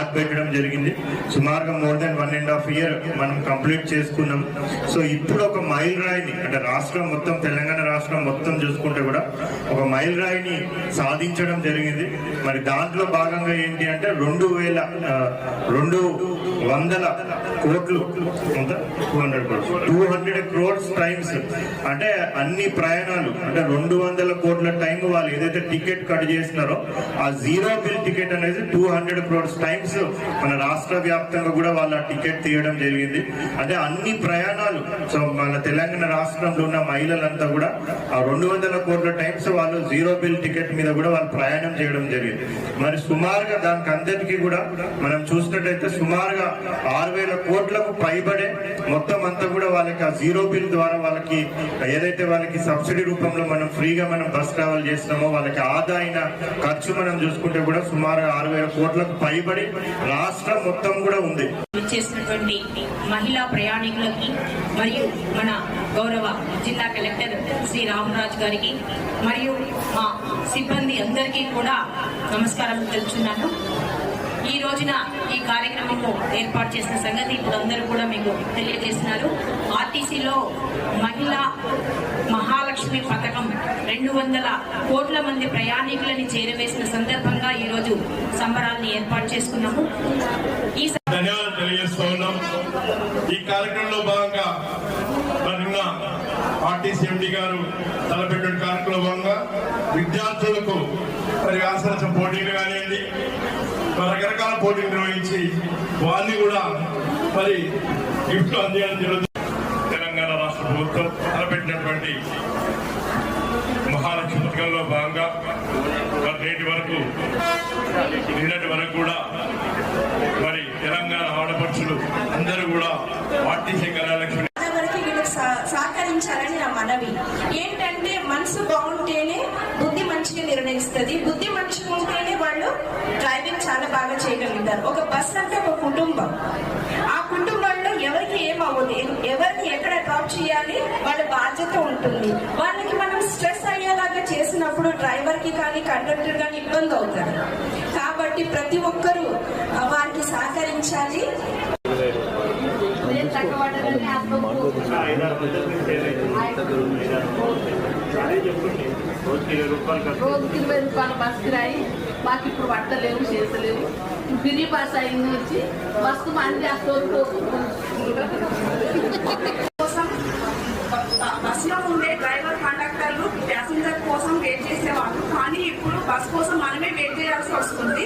పెట్టడం జరిగింది. సుమారుగా more than one and half year మనం కంప్లీట్ చేసుకున్నాం. సో ఇప్పుడు ఒక మైల్ రాయిని అంటే రాష్ట్రం మొత్తం తెలంగాణ రాష్ట్రం మొత్తం చూసుకుంటే కూడా ఒక మైల్ రాయిని సాధించడం జరిగింది. మరి దాంట్లో భాగంగా ఏంటి అంటే రెండు వేల రెండు వందల కోట్లు two hundred crores two hundred crores times అంటే అన్ని ప్రయాణాలు అంటే రెండు వందల కోట్ల టైం వాళ్ళు ఏదైతే టికెట్ కట్ చేసినారో ఆ జీరో బిల్ టికెట్ అనేది టూ హండ్రెడ్ క్రోర్స్ టైమ్స్ మన రాష్ట్ర వ్యాప్తంగా కూడా వాళ్ళు ఆ టికెట్ తీయడం జరిగింది. అంటే అన్ని ప్రయాణాలు సో మన తెలంగాణ రాష్ట్రంలో ఉన్న మహిళలంతా కూడా ఆ రెండు వందల కోట్ల టైమ్స్ వాళ్ళు జీరో బిల్ టికెట్ మీద కూడా వాళ్ళు ప్రయాణం చేయడం జరిగింది. మరి సుమారుగా దానికి అందరికీ కూడా మనం చూసినట్టయితే సుమారుగా ఆరు వేల కోట్లకు పైబడే మొత్తం అంతా కూడా వాళ్ళకి ఆ జీరో బిల్ ద్వారా వాళ్ళకి ఏదైతే వాళ్ళకి సబ్సిడీ రూపంలో మనం ఫ్రీగా మనం బస్ ట్రావెల్ చేస్తున్నామో వాళ్ళకి ఆదా అయిన ఖర్చు మనం చూసుకుంటే కూడా సుమారు ఆరు వేల కోట్లకు పైబడి రాష్ట్రం మొత్తం కూడా ఉంది. చేసినటువంటి మహిళా ప్రయాణికులకి మరియు మన గౌరవ జిల్లా కలెక్టర్ శ్రీ రామరాజు గారికి మరియు మా సిబ్బంది అందరికీ కూడా నమస్కారం తెలుపుతున్నాను. ఈ రోజున ఈ కార్యక్రమము ఏర్పాటు చేసిన సంగతి ఇప్పుడు అందరూ కూడా మీకు తెలియజేస్తున్నారు. ఆర్టీసీలో మహిళా మహాలక్ష్మి పథకం రెండు వందల కోట్ల మంది ప్రయాణికులని చేరవేసిన సందర్భంగా ఈ రోజు సంబరాల్ని ఏర్పాటు చేసుకున్నాము. ఈ ధన్యవాదాలు తెలియజేస్తూ ఉన్నాం. ఈ కార్యక్రమంలో భాగంగా ఆర్టీసీ ఎండి గారు తలపెట్టిన కార్యక్రమంలో భాగంగా విద్యార్థులకు మరి వ్యాసరచన పోటీలు కానివ్వండి మరి రకరకాల పోటీలు నిర్వహించి వాళ్ళని కూడా మరి గిఫ్ట్లు అందించడం జరుగుతుంది తెలంగాణ రాష్ట్ర ప్రభుత్వం తలపెట్టినటువంటి మహాలక్ష్మి పథకంలో భాగంగా మరి నేటి వరకు నిన్నటి వరకు కూడా మరి తెలంగాణ ఆడపడుచులు అందరూ కూడా పార్టీ కళాలక్ష్మి మంచిగా నిర్ణయిస్తుంది. బుద్ధి మంచిగా ఉంటేనే వాళ్ళు డ్రైవింగ్ చాలా బాగా చేయగలుగుతారు. ఒక బస్ అంటే ఒక కుటుంబం. ఆ కుటుంబంలో ఎవరికి ఏం అవ్వదు ఎవరిని ఎక్కడ డ్రాప్ చేయాలి? వాళ్ళ బాధ్యత ఉంటుంది. వాళ్ళకి మనం స్ట్రెస్ అయ్యేలాగా చేసినప్పుడు డ్రైవర్కి కానీ కండక్టర్ కానీ ఇబ్బంది అవుతారు. కాబట్టి ప్రతి ఒక్కరూ వారికి సహకరించాలి. రోజుకి ఇరవై రూపాయలు బస్ కిరాయి. మాకు ఇప్పుడు పట్టలేవు చేసలేవు బిరి బస్సు అయింది వచ్చి బస్కు మంది కోసం బస్సులో ఉండే డ్రైవర్ కండక్టర్లు ప్యాసింజర్ కోసం వెయిట్ చేసేవాళ్ళు. కానీ ఇప్పుడు బస్ కోసం మనమే వెయిట్ చేయాల్సి వస్తుంది.